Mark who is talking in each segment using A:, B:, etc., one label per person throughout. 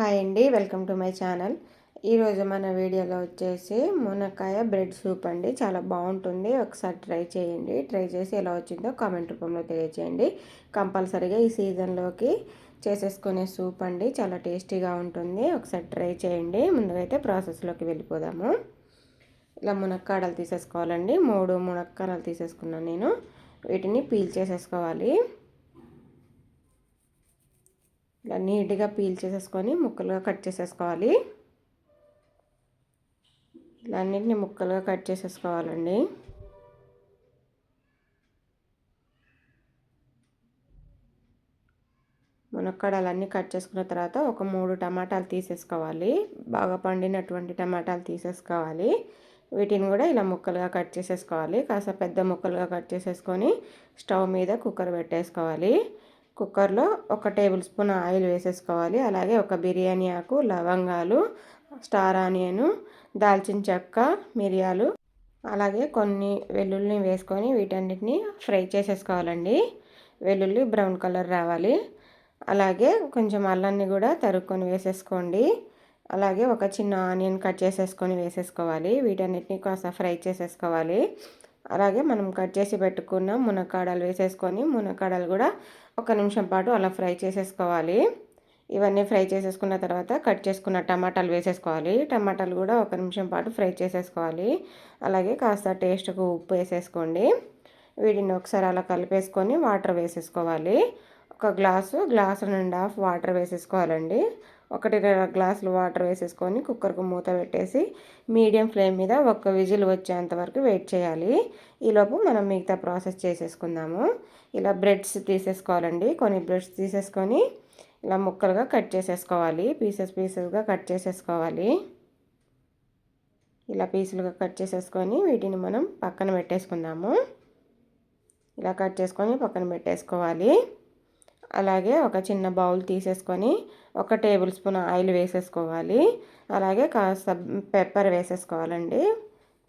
A: Hi అండి welcome to my channel. ఈరోజు మన వీడియోలో వచ్చేసి మునక్కాయ బ్రెడ్ సూప్ అండి. చాలా బాగుంటుంది. ఒకసారి ట్రై చేయండి. ట్రై చేసి ఎలా వచ్చిందో కామెంట్ రూపంలో తెలియచేయండి. కంపల్సరీగా ఈ సీజన్లోకి చేసేసుకునే సూప్ అండి. చాలా టేస్టీగా ఉంటుంది. ఒకసారి ట్రై చేయండి. ముందుగా అయితే ప్రాసెస్లోకి వెళ్ళిపోదాము. ఇలా మునక్కాడలు తీసేసుకోవాలండి. మూడు మునక్కాడలు తీసేసుకున్నాను నేను. వీటిని పీల్ చేసేసుకోవాలి. ఇలా నీట్గా పీల్ చేసేసుకొని ముక్కలుగా కట్ చేసేసుకోవాలి. ఇలా అన్నింటిని ముక్కలుగా కట్ చేసేసుకోవాలండి. మునక్కాడలన్నీ కట్ చేసుకున్న తర్వాత ఒక మూడు టమాటాలు తీసేసుకోవాలి. బాగా పండినటువంటి టమాటాలు తీసేసుకోవాలి. వీటిని కూడా ఇలా ముక్కలుగా కట్ చేసేసుకోవాలి. కాస్త పెద్ద ముక్కలుగా కట్ చేసేసుకొని స్టవ్ మీద కుక్కర్ పెట్టేసుకోవాలి. కుక్కర్లో ఒక టేబుల్ స్పూన్ ఆయిల్ వేసేసుకోవాలి. అలాగే ఒక బిర్యానీ ఆకు లవంగాలు స్టార్ ఆనియను దాల్చిన చెక్క మిరియాలు అలాగే కొన్ని వెల్లుల్లిని వేసుకొని వీటన్నిటిని ఫ్రై చేసేసుకోవాలండి. వెల్లుల్లి బ్రౌన్ కలర్ రావాలి. అలాగే కొంచెం అల్లాన్ని కూడా తరుక్కొని వేసేసుకోండి. అలాగే ఒక చిన్న ఆనియన్ కట్ చేసేసుకొని వేసేసుకోవాలి. వీటన్నిటిని కాస్త ఫ్రై చేసేసుకోవాలి. అలాగే మనం కట్ చేసి పెట్టుకున్న మునక్కాడలు వేసేసుకొని మునక్కాడలు కూడా ఒక నిమిషం పాటు అలా ఫ్రై చేసేసుకోవాలి. ఇవన్నీ ఫ్రై చేసేసుకున్న తర్వాత కట్ చేసుకున్న టమాటాలు వేసేసుకోవాలి. టమాటాలు కూడా ఒక నిమిషం పాటు ఫ్రై చేసేసుకోవాలి. అలాగే కాస్త టేస్ట్కు ఉప్పు వేసేసుకోండి. వీటిని ఒకసారి అలా కలిపేసుకొని వాటర్ వేసేసుకోవాలి. ఒక గ్లాసు గ్లాసు హాఫ్ వాటర్ వేసేసుకోవాలండి. ఒకటి గ్లాసులు వాటర్ వేసేసుకొని కుక్కర్కు మూత పెట్టేసి మీడియం ఫ్లేమ్ మీద ఒక్క విజిల్ వచ్చేంత వరకు వెయిట్ చేయాలి. ఈలోపు మనం మిగతా ప్రాసెస్ చేసేసుకుందాము. ఇలా బ్రెడ్స్ తీసేసుకోవాలండి. కొన్ని బ్రెడ్స్ తీసేసుకొని ఇలా ముక్కలుగా కట్ చేసేసుకోవాలి. పీసెస్ పీసెస్గా కట్ చేసేసుకోవాలి. ఇలా పీసులుగా కట్ చేసేసుకొని వీటిని మనం పక్కన పెట్టేసుకుందాము. ఇలా కట్ చేసుకొని పక్కన పెట్టేసుకోవాలి. అలాగే ఒక చిన్న బౌల్ తీసేసుకొని ఒక టేబుల్ స్పూన్ ఆయిల్ వేసేసుకోవాలి. అలాగే కాస్త పెప్పర్ వేసేసుకోవాలండి.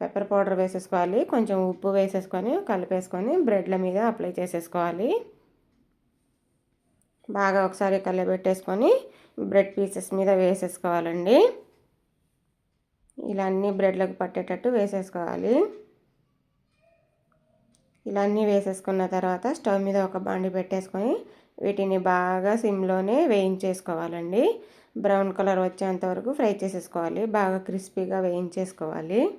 A: పెప్పర్ పౌడర్ వేసేసుకోవాలి. కొంచెం ఉప్పు వేసేసుకొని కలిపేసుకొని బ్రెడ్ల మీద అప్లై చేసేసుకోవాలి. బాగా ఒకసారి కలిపెట్టేసుకొని బ్రెడ్ పీసెస్ మీద వేసేసుకోవాలండి. ఇలా అన్ని బ్రెడ్లకు పట్టేటట్టు వేసేసుకోవాలి. ఇలా అన్నీ వేసేసుకున్న తర్వాత స్టవ్ మీద ఒక బాండి పెట్టేసుకొని వీటిని బాగా సిమ్లోనే వేయించేసుకోవాలండి. బ్రౌన్ కలర్ వచ్చేంత వరకు ఫ్రై చేసేసుకోవాలి. బాగా క్రిస్పీగా వేయించేసుకోవాలి.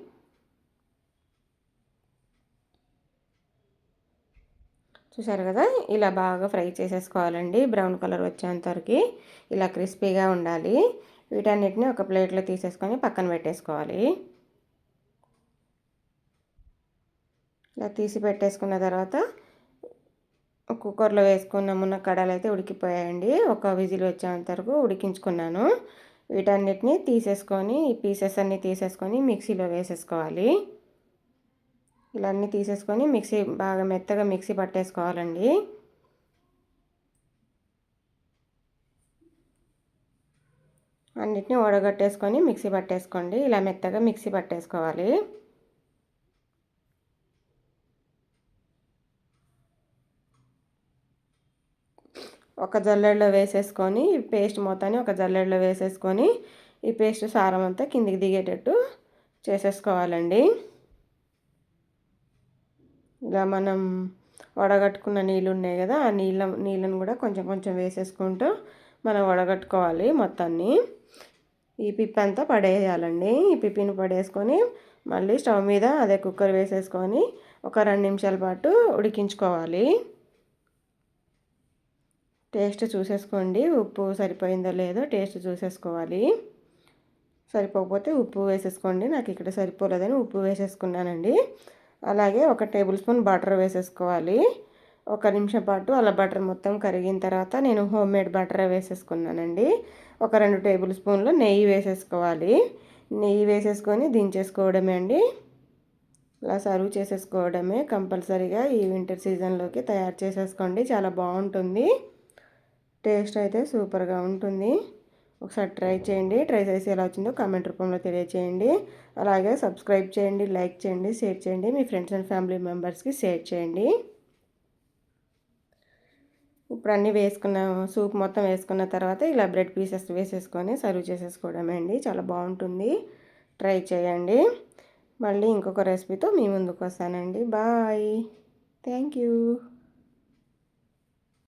A: చూసారు కదా? ఇలా బాగా ఫ్రై చేసేసుకోవాలండి. బ్రౌన్ కలర్ వచ్చేంత వరకు ఇలా క్రిస్పీగా ఉండాలి. వీటన్నిటిని ఒక ప్లేట్లో తీసేసుకొని పక్కన పెట్టేసుకోవాలి. ఇలా తీసి పెట్టేసుకున్న తర్వాత కుక్కర్లో వేసుకున్న మునక్కడలు అయితే ఉడికిపోయాయండి. ఒక విజిల్ వచ్చేంత వరకు ఉడికించుకున్నాను. వీటన్నిటిని తీసేసుకొని ఈ పీసెస్ అన్నీ తీసేసుకొని మిక్సీలో వేసేసుకోవాలి. ఇలా అన్నీ తీసేసుకొని మిక్సీ బాగా మెత్తగా మిక్సీ పట్టేసుకోవాలండి. అన్నిటిని వడగట్టేసుకొని మిక్సీ పట్టేసుకోండి. ఇలా మెత్తగా మిక్సీ పట్టేసుకోవాలి. ఒక జల్లెడలో వేసేసుకొని పేస్ట్ మొత్తాన్ని ఒక జల్లెడలో వేసేసుకొని ఈ పేస్ట్ సారం అంతా కిందికి దిగేటట్టు చేసేసుకోవాలండి. ఇలా మనం వడగట్టుకున్న నీళ్ళు ఉన్నాయి కదా ఆ నీళ్ళ నీళ్ళను కూడా కొంచెం కొంచెం వేసేసుకుంటూ మనం వడగట్టుకోవాలి మొత్తాన్ని. ఈ పిప్పి అంతా పడేయాలండి. ఈ పిప్పిని పడేసుకొని మళ్ళీ స్టవ్ మీద అదే కుక్కర్ వేసేసుకొని ఒక రెండు నిమిషాల పాటు ఉడికించుకోవాలి. టేస్ట్ చూసేసుకోండి. ఉప్పు సరిపోయిందో లేదో టేస్ట్ చూసేసుకోవాలి. సరిపోకపోతే ఉప్పు వేసేసుకోండి. నాకు ఇక్కడ సరిపోలేదని ఉప్పు వేసేసుకున్నానండి. అలాగే ఒక టేబుల్ స్పూన్ బటర్ వేసేసుకోవాలి. ఒక నిమిషం పాటు అలా బటర్ మొత్తం కరిగిన తర్వాత నేను హోమ్ మేడ్ బటర్ వేసేసుకున్నానండి. ఒక రెండు టేబుల్ స్పూన్లు నెయ్యి వేసేసుకోవాలి. నెయ్యి వేసేసుకొని దించేసుకోవడమే అండి. అలా సర్వ్ చేసేసుకోవడమే. కంపల్సరీగా ఈ వింటర్ సీజన్లోకి తయారు చేసేసుకోండి. చాలా బాగుంటుంది. టేస్ట్ అయితే సూపర్గా ఉంటుంది. ఒకసారి ట్రై చేయండి. ట్రై చేసి ఎలా వచ్చిందో కామెంట్ రూపంలో తెలియచేయండి. అలాగే సబ్స్క్రైబ్ చేయండి లైక్ చేయండి షేర్ చేయండి. మీ ఫ్రెండ్స్ అండ్ ఫ్యామిలీ మెంబర్స్కి షేర్ చేయండి. ఇప్పుడు అన్నీ వేసుకున్న సూప్ మొత్తం వేసుకున్న తర్వాత ఇలా బ్రెడ్ పీసెస్ వేసేసుకొని సర్వ్ చేసేసుకోవడమే అండి. చాలా బాగుంటుంది. ట్రై చేయండి. మళ్ళీ ఇంకొక రెసిపీతో మీ ముందుకు వస్తానండి. బాయ్. Thank you.